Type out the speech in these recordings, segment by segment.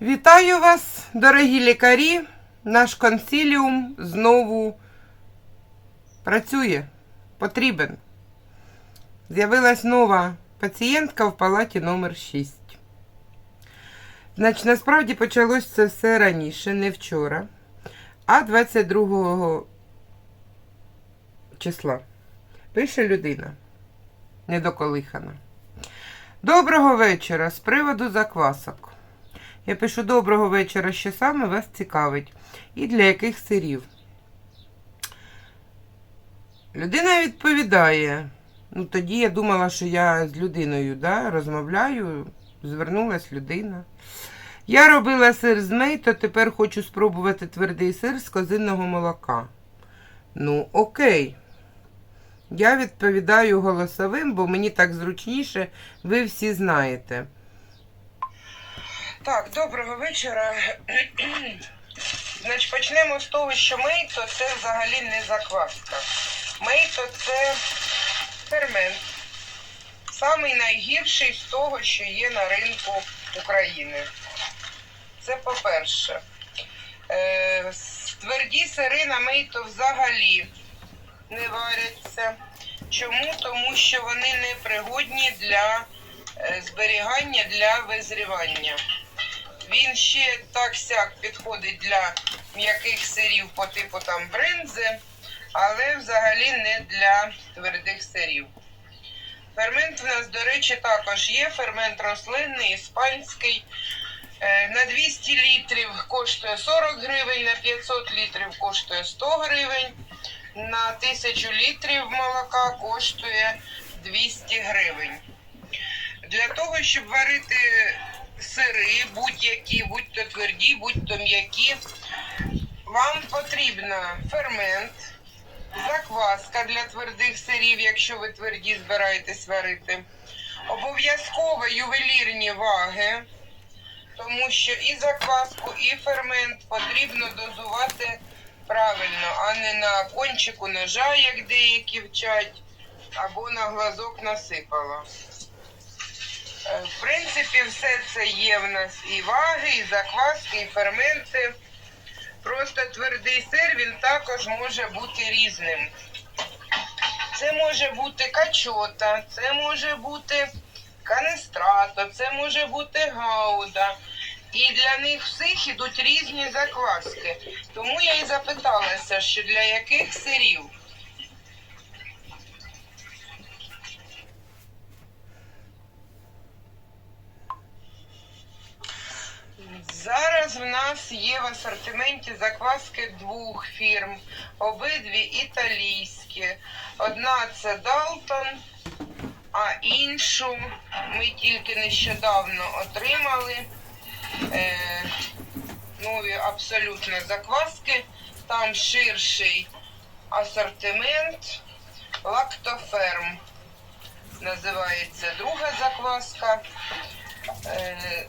Вітаю вас, дорогі лікарі. Наш консиліум знову працює, потрібен. З'явилась нова пацієнтка в палаті номер 6. Значить, насправді почалось це все раніше, не вчора, а 22 числа. Пише людина, недоколихана. Доброго вечора з приводу заквасок. Я пишу доброго вечора, що саме вас цікавить і для яких сирів. Людина відповідає. Ну, тоді я думала, що я з людиною да, розмовляю, звернулась людина. Я робила сир з мейто, тепер хочу спробувати твердий сир з козинного молока. Ну, окей. Я відповідаю голосовим, бо мені так зручніше, ви всі знаєте. Так, доброго вечора. Значить, почнемо з того, що мейто це взагалі не закваска. Мейто це. Самий найгірший з того, що є на ринку України. Це по-перше. Е, тверді сири на мейто взагалі не варяться. Чому? Тому що вони не пригодні для е, зберігання для визрівання. Він ще так сяк підходить для м'яких сирів по типу там бринзи, але взагалі не для твердих сирів. Фермент в нас, до речі, також є. Фермент рослинний, іспанський. Е, На 200 літрів коштує 40 гривень, на 500 літрів коштує 100 гривень, на 1000 літрів молока коштує 200 гривень. Для того, щоб варити сири, будь-які, будь-то тверді, будь-то м'які, вам потрібна фермент, закваска для твердих сирів, якщо ви тверді збираєтесь варити. Обов'язково ювелірні ваги, тому що і закваску, і фермент потрібно дозувати правильно, а не на кончику ножа, як деякі вчать, або на глазок насипала. Е, В принципі, все це є в нас і ваги, і закваски, і ферменти. Просто твердий сир він також може бути різним. Це може бути качота, це може бути канестрато, це може бути гауда. І для них всіх ідуть різні закваски. Тому я і запиталася, що для яких сирів. Зараз в нас є в асортименті закваски двох фірм, обидві італійські. Одна це Далтон, а іншу ми тільки нещодавно отримали. Е, нові абсолютно закваски. Там ширший асортимент. Лактоферм називається друга закваска. Е,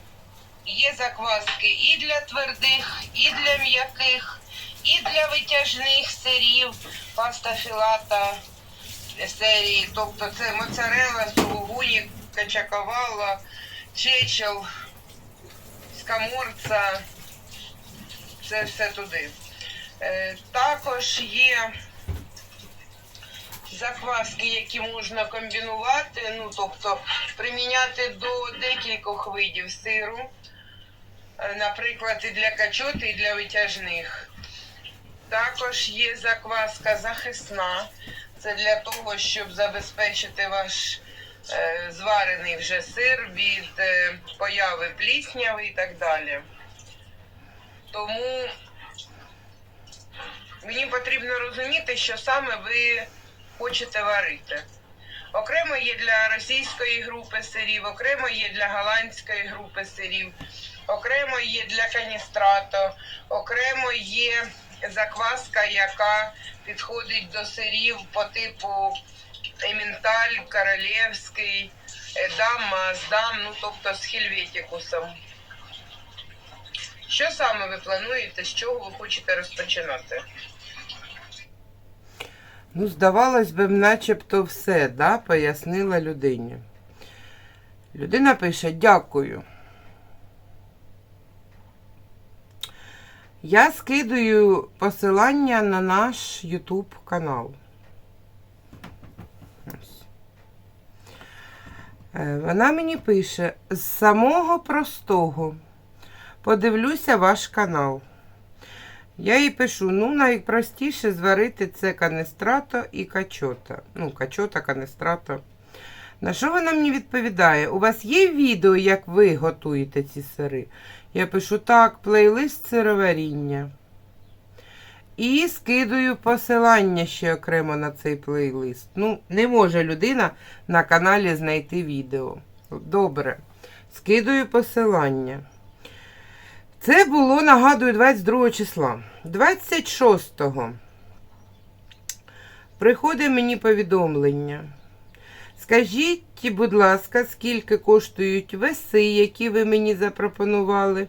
Є закваски і для твердих, і для м'яких, і для витяжних сирів, паста філата серії. Тобто це моцарела, сулугуні, качаковала, чечел, скаморца. Це все туди. Е, також є закваски, які можна комбінувати, ну тобто приміняти до декількох видів сиру. Е, Наприклад, і для качоти, і для витяжних. Також є закваска захисна. Це для того, щоб забезпечити ваш е, зварений вже сир від е, появи плісняви і так далі. Тому мені потрібно розуміти, що саме ви хочете варити. Окремо є для російської групи сирів, окремо є для голландської групи сирів, окремо є для каністрато, окремо є закваска, яка підходить до сирів по типу ементаль, королівський, едам, маздам, ну тобто з хельветикусом. Що саме ви плануєте, з чого ви хочете розпочинати? Ну, здавалось би, начебто все, да, пояснила людині. Людина пише: дякую. Я скидаю посилання на наш YouTube канал. Е, Вона мені пише: з самого простого. Подивлюся ваш канал. Я їй пишу: ну, найпростіше зварити це канестрато і качота. Ну, качота, канестрато. На що вона мені відповідає? У вас є відео, як ви готуєте ці сири? Я пишу так, плейлист сироваріння. І скидую посилання ще окремо на цей плейлист. Ну, не може людина на каналі знайти відео. Добре. Скидую посилання. Це було, нагадую, 22 числа. 26-го приходить мені повідомлення. Скажіть, будь ласка, скільки коштують веси, які ви мені запропонували.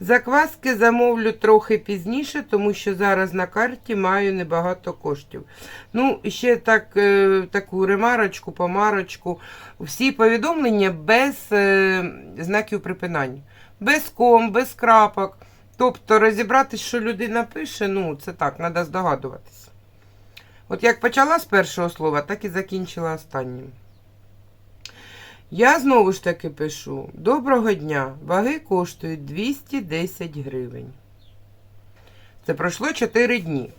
Закваски замовлю трохи пізніше, тому що зараз на карті маю небагато коштів. Ну, ще так, е, таку ремарочку, помарочку. Всі повідомлення без е, знаків припинання. Без ком, без крапок. Тобто розібратись, що людина пише, ну, це так, треба здогадуватися. От як почала з першого слова, так і закінчила останнім. Я знову ж таки пишу: Доброго дня! Ваги коштують 210 гривень. Це пройшло 4 дні.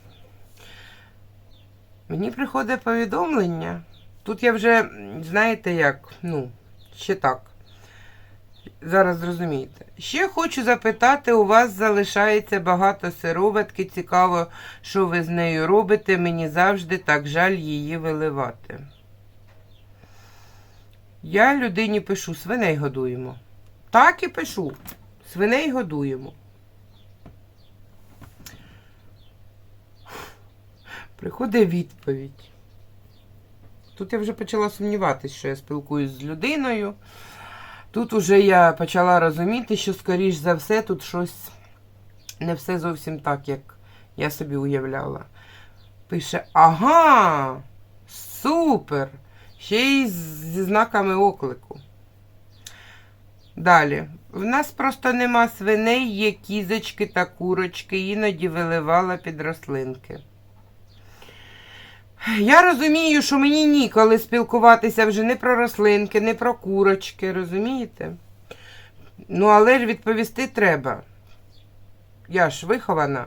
Мені приходить повідомлення. Тут я вже, знаєте як, ну, ще так. Зараз зрозумієте. Ще хочу запитати, у вас залишається багато сироватки. Цікаво, що ви з нею робите. Мені завжди так жаль її виливати. Я людині пишу, свиней годуємо. Так і пишу. Свиней годуємо. Приходить відповідь. Тут я вже почала сумніватися, що я спілкуюсь з людиною. Тут уже я почала розуміти, що, скоріш за все, тут щось не все зовсім так, як я собі уявляла. Пише: Ага, супер! Ще й зі знаками оклику. Далі. В нас просто нема свиней, є кізочки та курочки, іноді виливала під рослинки. Я розумію, що мені ніколи спілкуватися вже не про рослинки, не про курочки, розумієте? Ну, але ж відповісти треба. Я ж вихована.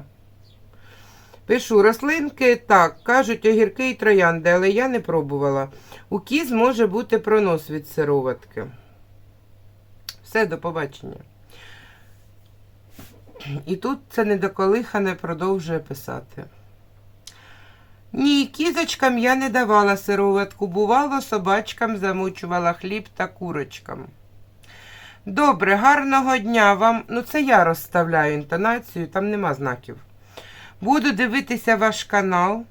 Пишу рослинки так, кажуть огірки і троянди, але я не пробувала. У кіз може бути пронос від сироватки. Все, до побачення. І тут це недоколихане продовжує писати. Ні, кізочкам я не давала сироватку. Бувало, собачкам замучувала хліб та курочкам. Добре, гарного дня вам. Ну, це я розставляю інтонацію, там нема знаків. Буду дивитися ваш канал.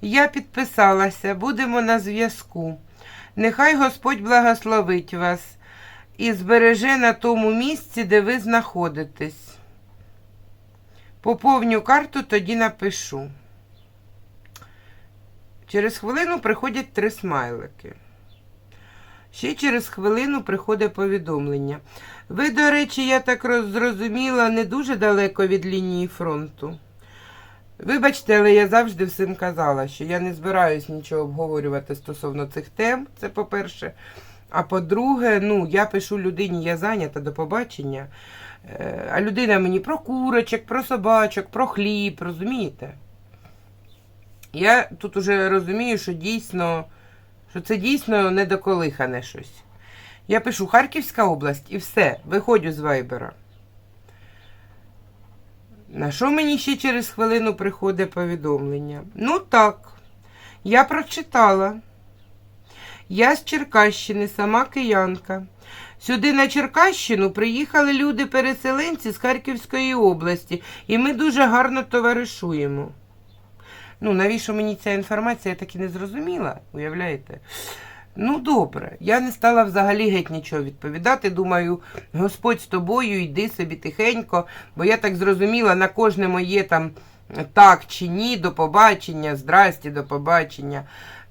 Я підписалася, будемо на зв'язку. Нехай Господь благословить вас і збереже на тому місці, де ви знаходитесь. Поповню карту, тоді напишу. Через хвилину приходять три смайлики. Ще через хвилину приходить повідомлення. Ви, до речі, я так роз- зрозуміла, не дуже далеко від лінії фронту. Вибачте, але я завжди всім казала, що я не збираюсь нічого обговорювати стосовно цих тем, це по-перше. А по-друге, ну, я пишу людині, я зайнята до побачення. Е, А людина мені про курочок, про собачок, про хліб, розумієте? Я тут уже розумію, що дійсно, що це дійсно недоколихане щось. Я пишу Харківська область і все, виходжу з вайбера. На що мені ще через хвилину приходить повідомлення? Ну так, я прочитала. Я з Черкащини, сама киянка. Сюди на Черкащину приїхали люди-переселенці з Харківської області, і ми дуже гарно товаришуємо. Ну, навіщо мені ця інформація, я так і не зрозуміла, уявляєте? Ну, добре, я не стала взагалі геть нічого відповідати. Думаю, Господь з тобою, йди собі тихенько, бо я так зрозуміла, на кожне моє там так чи ні, до побачення, здрасті, до побачення.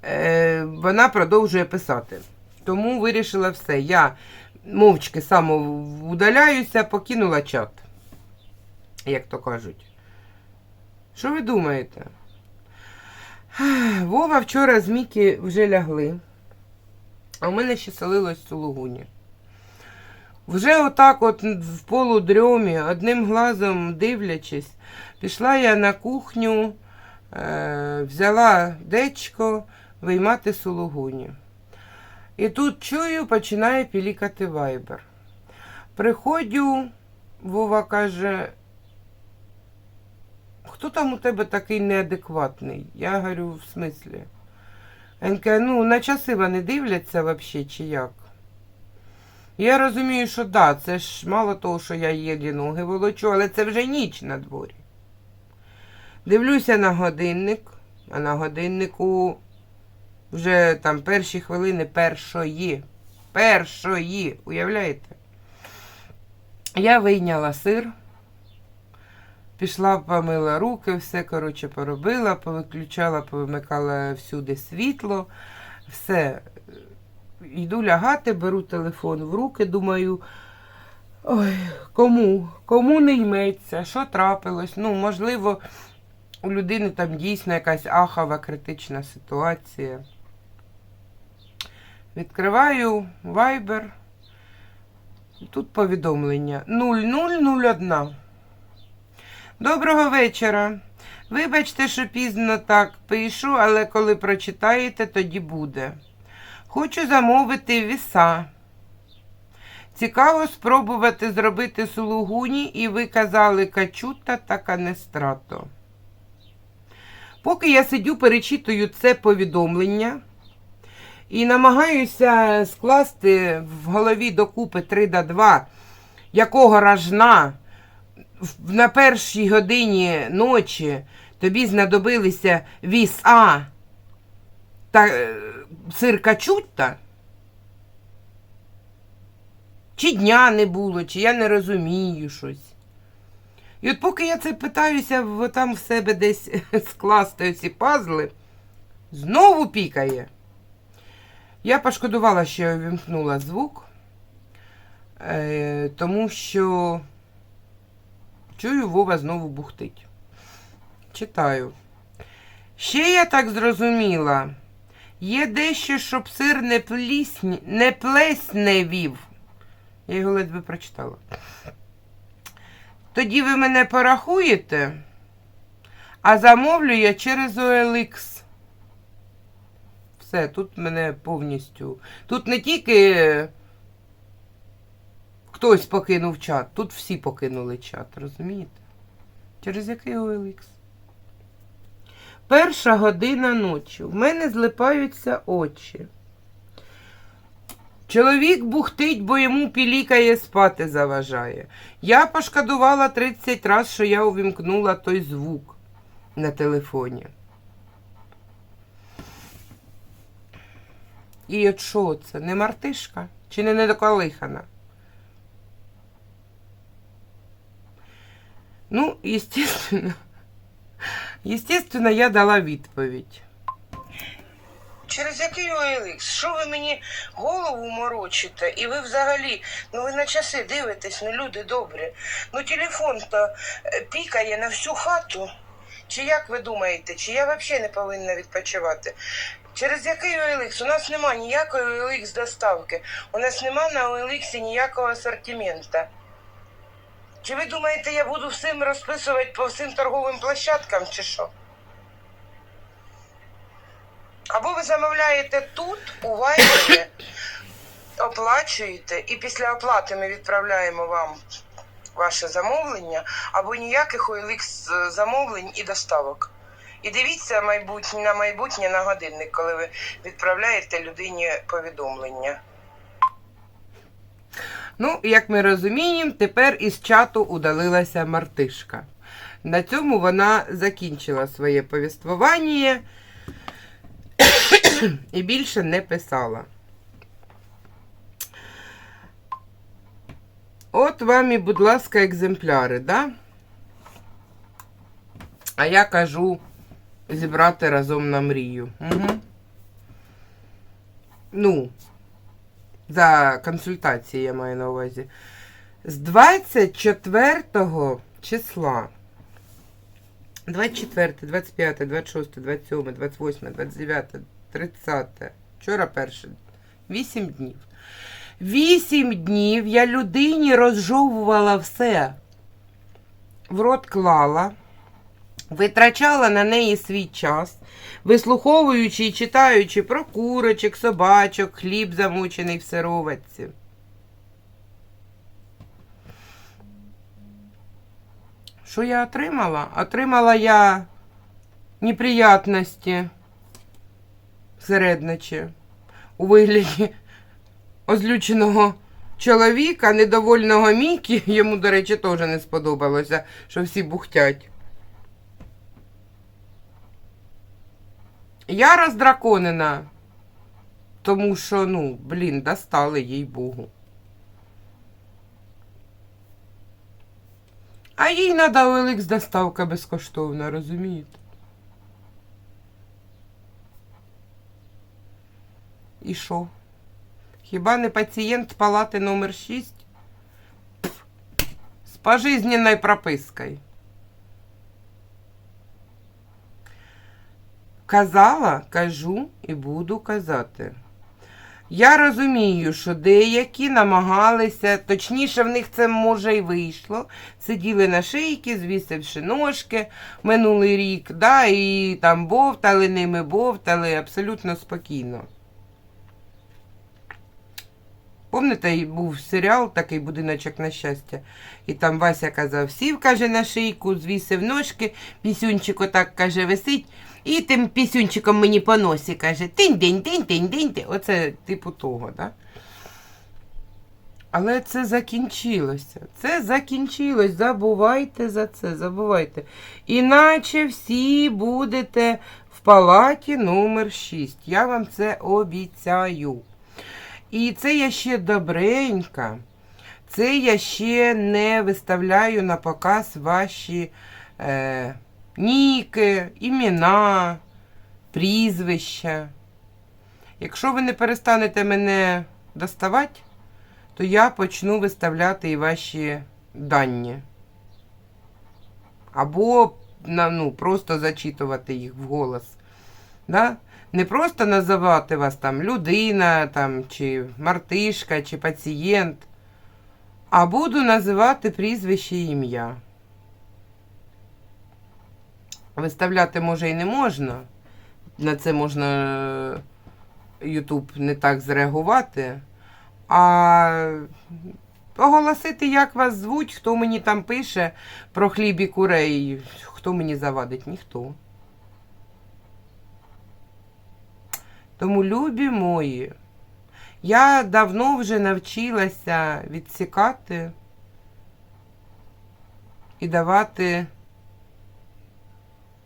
Е, вона продовжує писати. Тому вирішила все. Я мовчки самоудаляюся, покинула чат, як то кажуть. Що ви думаєте? Вова вчора з Мікі вже лягли. А в мене ще селилось Сулугуні. Вже отак от в полудрьомі, одним глазом дивлячись, пішла я на кухню, е, взяла дечко виймати сулугуні. І тут чую, починає пілікати вайбер. Приходжу, Вова каже, хто там у тебе такий неадекватний? Я говорю, в смислі? Каже, ну, на часи вони дивляться взагалі, чи як? Я розумію, що да, це ж мало того, що я єлі ноги волочу, але це вже ніч на дворі. Дивлюся на годинник, а на годиннику вже там перші хвилини першої. Першої, уявляєте? Я вийняла сир, пішла, помила руки, все, коротше, поробила, повиключала, повимикала всюди світло, все. Йду лягати, беру телефон в руки, думаю, ой, кому? Кому не йметься, що трапилось? Ну, можливо, у людини там дійсно якась ахова критична ситуація. Відкриваю Viber. Тут повідомлення 0001. Доброго вечора. Вибачте, що пізно так пишу, але коли прочитаєте, тоді буде. Хочу замовити віса. Цікаво спробувати зробити сулугуні, і ви казали качута та канестрато. Поки я сидю, перечитую це повідомлення і намагаюся скласти в голові докупи 3 до 2, якого ражна на першій годині ночі тобі знадобилися віса та е, сир качутта? Чи дня не було, чи я не розумію щось. І от поки я це питаюся там в себе десь скласти ці пазли, знову пікає. Я пошкодувала, що я вімкнула звук, е, тому що чую, Вова знову бухтить. Читаю. Ще я так зрозуміла. Є дещо, щоб сир не, плісні, не плесневів. Я його ледве прочитала. Тоді ви мене порахуєте, а замовлю я через OLX. Все, тут мене повністю. Тут не тільки хтось покинув чат, тут всі покинули чат, розумієте? Через який OLX? Перша година ночі. В мене злипаються очі. Чоловік бухтить, бо йому пілікає спати заважає. Я пошкодувала 30 разів, що я увімкнула той звук на телефоні. І от що це? Не мартишка? Чи не недоколихана? Ну, естественно, естественно, я дала відповідь. Через який OLX? Що ви мені голову морочите? І ви взагалі, ну ви на часи дивитесь, ну люди добрі. Ну телефон-то е, пікає на всю хату. Чи як ви думаєте, чи я взагалі не повинна відпочивати? Через який OLX? У нас нема ніякої OLX доставки. У нас нема на OLX ніякого асортимента. Чи ви думаєте, я буду всім розписувати по всім торговим площадкам, чи що? Або ви замовляєте тут, у оплачуєте, і після оплати ми відправляємо вам ваше замовлення, або ніяких OLX замовлень і доставок. І дивіться майбутнє, на майбутнє на годинник, коли ви відправляєте людині повідомлення. Ну, як ми розуміємо, тепер із чату удалилася мартишка. На цьому вона закінчила своє повіствування і більше не писала. От вам і, будь ласка, екземпляри, да? А я кажу зібрати разом на мрію. Угу. Ну за консультації я маю на увазі. З 24 числа. 24, 25, 26, 27, 28, 29, 30. Вчора перше. 8 днів. Вісім днів я людині розжовувала все. В рот клала, витрачала на неї свій час, вислуховуючи і читаючи про курочок, собачок, хліб замучений в сироватці. Що я отримала? Отримала я неприятності середничі у вигляді озлюченого чоловіка, недовольного Мікі, йому, до речі, теж не сподобалося, що всі бухтять. Я роздраконена, тому що, ну, блін, достали їй Богу. А їй надо OLX доставка безкоштовна, розумієте? І що? Хіба не пацієнт палати номер 6? З пожизненною пропискою. Казала, кажу і буду казати. Я розумію, що деякі намагалися, точніше, в них це може й вийшло. Сиділи на шийки, звісивши ножки минулий рік, да, і там бовтали ними, бовтали абсолютно спокійно. Помните, був серіал такий будиночок на щастя. І там Вася казав, сів, каже, на шийку, звісив ножки, пісюнчик отак, каже, висить, і тим пісюнчиком мені по носі каже, тинь день тинь тинь тинь тинь Оце типу того, да? Але це закінчилося. Це закінчилось. Забувайте за це, забувайте. Іначе всі будете в палаті номер 6. Я вам це обіцяю. І це я ще добренька. Це я ще не виставляю на показ ваші е, ніки, імена, прізвища. Якщо ви не перестанете мене доставати, то я почну виставляти і ваші дані. Або ну, просто зачитувати їх вголос. Да? Не просто називати вас там людина, там, чи мартишка, чи пацієнт, а буду називати прізвище і ім'я. Виставляти може і не можна. На це можна Ютуб не так зреагувати. А оголосити, як вас звуть, хто мені там пише про хліб і курей, хто мені завадить, ніхто. Тому, любі мої, я давно вже навчилася відсікати і давати,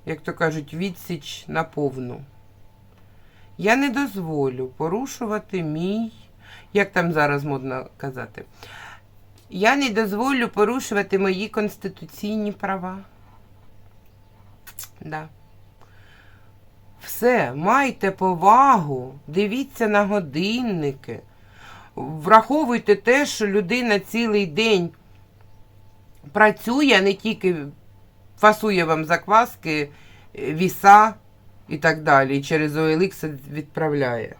як то кажуть, відсіч на повну. Я не дозволю порушувати мій, як там зараз модно казати, я не дозволю порушувати мої конституційні права. Да. Все, майте повагу, дивіться на годинники, враховуйте те, що людина цілий день працює, а не тільки фасує вам закваски, е, віса і так далі, і через OLX відправляє.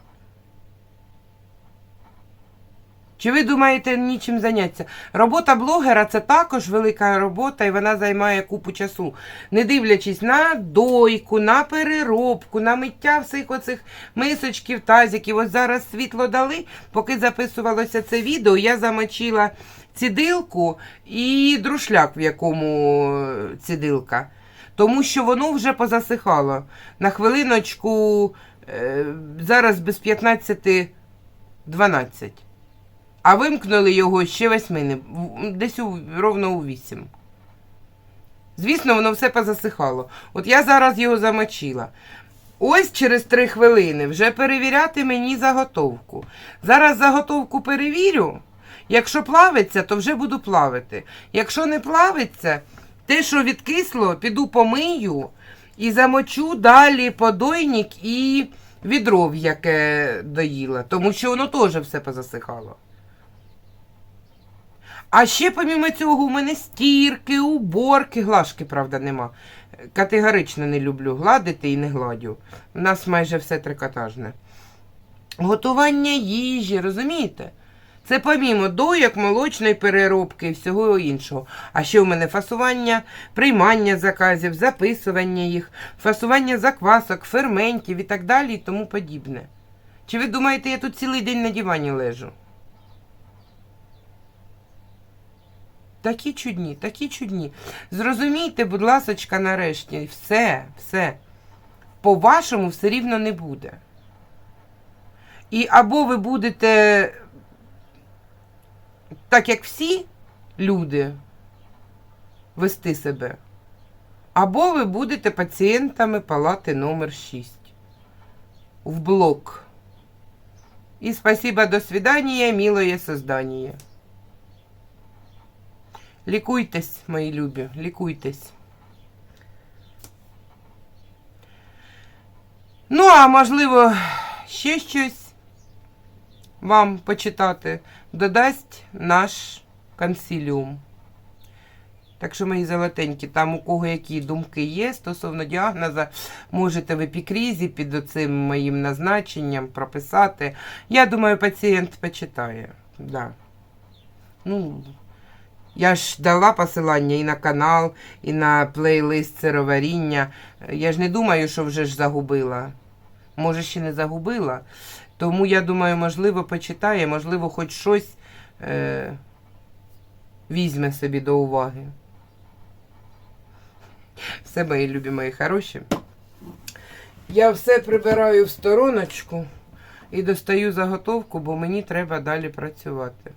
Чи ви думаєте нічим зайнятися? Робота блогера це також велика робота, і вона займає купу часу. Не дивлячись на дойку, на переробку, на миття всіх оцих мисочків, тазиків. Ось зараз світло дали. Поки записувалося це відео, я замочила цідилку і друшляк, в якому е, цідилка. Тому що воно вже позасихало. На хвилиночку е, зараз без 15-12. А вимкнули його ще восьми, десь у, ровно у вісім. Звісно, воно все позасихало. От я зараз його замочила. Ось через три хвилини вже перевіряти мені заготовку. Зараз заготовку перевірю Якщо плавиться, то вже буду плавити. Якщо не плавиться, те, що відкисло, піду помию і замочу далі подойник і відро, яке доїла, тому що воно теж все позасихало. А ще, помімо цього, у мене стірки, уборки, глажки, правда, нема. Категорично не люблю гладити і не гладю. У нас майже все трикотажне. Готування їжі, розумієте? Це помімо дойок, молочної переробки і всього іншого. А ще у мене фасування, приймання заказів, записування їх, фасування заквасок, ферментів і так далі і тому подібне. Чи ви думаєте, я тут цілий день на дивані лежу? Такі чудні, такі чудні. Зрозумійте, будь ласочка, нарешті, все, все. По-вашому все рівно не буде. І або ви будете так, як всі люди, вести себе, або ви будете пацієнтами палати номер 6 в блок. І спасибо, до свидания, милое создание. Лікуйтесь, мої любі, лікуйтесь. Ну, а можливо, ще щось вам почитати додасть наш консиліум. Так що, мої золотенькі, там у кого які думки є стосовно діагноза, можете в епікрізі під оцим моїм назначенням прописати. Я думаю, пацієнт почитає. Да. Ну, я ж дала посилання і на канал, і на плейлист сироваріння. Я ж не думаю, що вже ж загубила. Може, ще не загубила. Тому я думаю, можливо, почитає, можливо, хоч щось е, візьме собі до уваги. Все, мої любі, мої хороші. Я все прибираю в стороночку і достаю заготовку, бо мені треба далі працювати.